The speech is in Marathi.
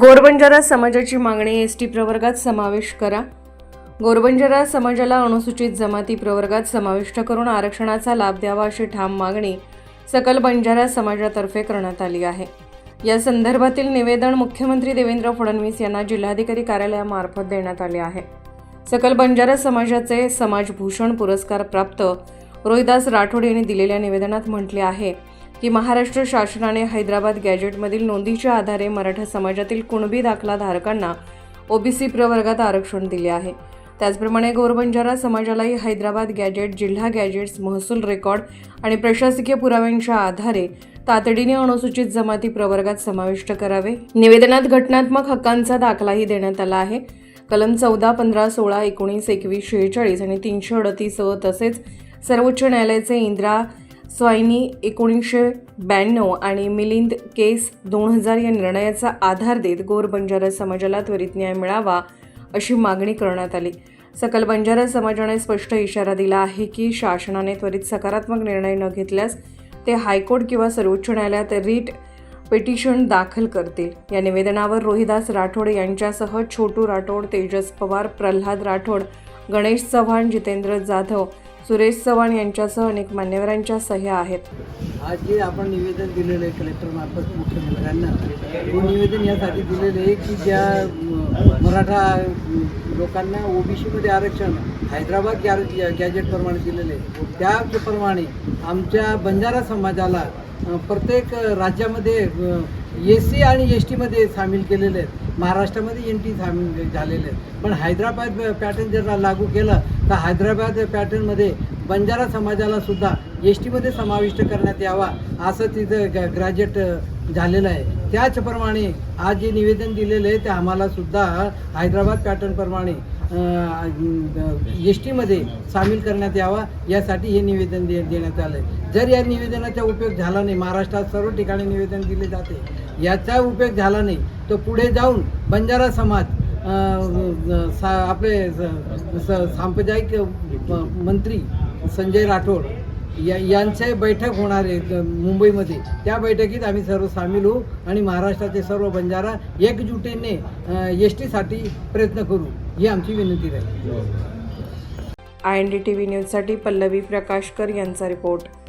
गोरबंजारा समाजाची मागणी एस टी प्रवर्गात समावेश करा. गोरबंजारा समाजाला अनुसूचित जमाती प्रवर्गात समाविष्ट करून आरक्षणाचा लाभ द्यावा अशी ठाम मागणी सकल बंजारा समाजातर्फे करण्यात आली आहे. या संदर्भातील निवेदन मुख्यमंत्री देवेंद्र फडणवीस यांना जिल्हाधिकारी कार्यालयामार्फत देण्यात आले आहे. सकल बंजारा समाजाचे समाजभूषण पुरस्कार प्राप्त रोहिदास राठोड यांनी दिलेल्या निवेदनात म्हटले आहे की महाराष्ट्र शासनाने हैदराबाद गॅजेटमधील नोंदीच्या आधारे मराठा समाजातील कुणबी दाखला धारकांना ओबीसी प्रवर्गात आरक्षण दिले आहे. त्याचप्रमाणे गोरबंजारा समाजालाही हैदराबाद गॅजेट जिल्हा गॅजेट्स महसूल रेकॉर्ड आणि प्रशासकीय पुराव्यांच्या आधारे तातडीने अनुसूचित जमाती प्रवर्गात समाविष्ट करावे. निवेदनात घटनात्मक हक्कांचा दाखलाही देण्यात आला आहे. कलम चौदा पंधरा सोळा एकोणीस एकवीस शेहेचाळीस आणि तीनशे अडतीस तसेच सर्वोच्च न्यायालयाचे इंदिरा स्वाईनी एकोणीसशे ब्याण्णव आणि मिलिंद केस दोन हजार या निर्णयाचा आधार देत गोर बंजारा समाजाला त्वरित न्याय मिळावा अशी मागणी करण्यात आली. सकल बंजारा समाजाने स्पष्ट इशारा दिला आहे की शासनाने त्वरित सकारात्मक निर्णय न घेतल्यास ते हायकोर्ट किंवा सर्वोच्च न्यायालयात रीट पिटिशन दाखल करतील. या निवेदनावर रोहिदास राठोड यांच्यासह छोटू राठोड तेजस पवार प्रल्हाद राठोड गणेश चव्हाण जितेंद्र जाधव सुरेश चव्हाण यांच्यासह अनेक मान्यवरांच्या सह्या आहेत. आज जे आपण निवेदन दिलेलं आहे कलेक्टर मार्फत मुख्यमंत्र्यांना हे निवेदन यासाठी दिलेलं आहे की ज्या मराठा लोकांना ओबीसीमध्ये आरक्षण हैदराबाद गॅजेटप्रमाणे दिलेलं आहे. त्याप्रमाणे आमच्या बंजारा समाजाला प्रत्येक राज्यामध्ये एस सी आणि एस टीमध्ये सामील केलेले आहेत. महाराष्ट्रामध्ये एन टी सामील झालेले आहेत. पण हैदराबाद पॅटर्न जर लागू केलं तर हैदराबाद पॅटर्नमध्ये बंजारा समाजाला सुद्धा एस टीमध्ये समाविष्ट करण्यात यावा असं तिथं ग्रॅज्युएट झालेलं आहे. त्याचप्रमाणे आज जे निवेदन दिलेलं आहे ते आम्हाला सुद्धा हैदराबाद पॅटर्नप्रमाणे एस टीमध्ये सामील करण्यात यावा यासाठी हे निवेदन दे देण्यात आलं आहे जर या निवेदनाचा उपयोग झाला नाही महाराष्ट्रात सर्व ठिकाणी निवेदन दिले जाते याचा उपयोग झाला नाही. तर पुढे जाऊन बंजारा समाज सा आपले सांप्रदायिक मंत्री संजय राठोड या यांचे बैठक होणार आहे मुंबईमध्ये. त्या बैठकीत आम्ही सर्व सामील होऊ आणि महाराष्ट्राचे सर्व बंजारा एकजुटीने एस टीसाठी प्रयत्न करू ही आमची विनंती राहील. I N D T V न्यूजसाठी पल्लवी प्रकाशकर यांचा रिपोर्ट.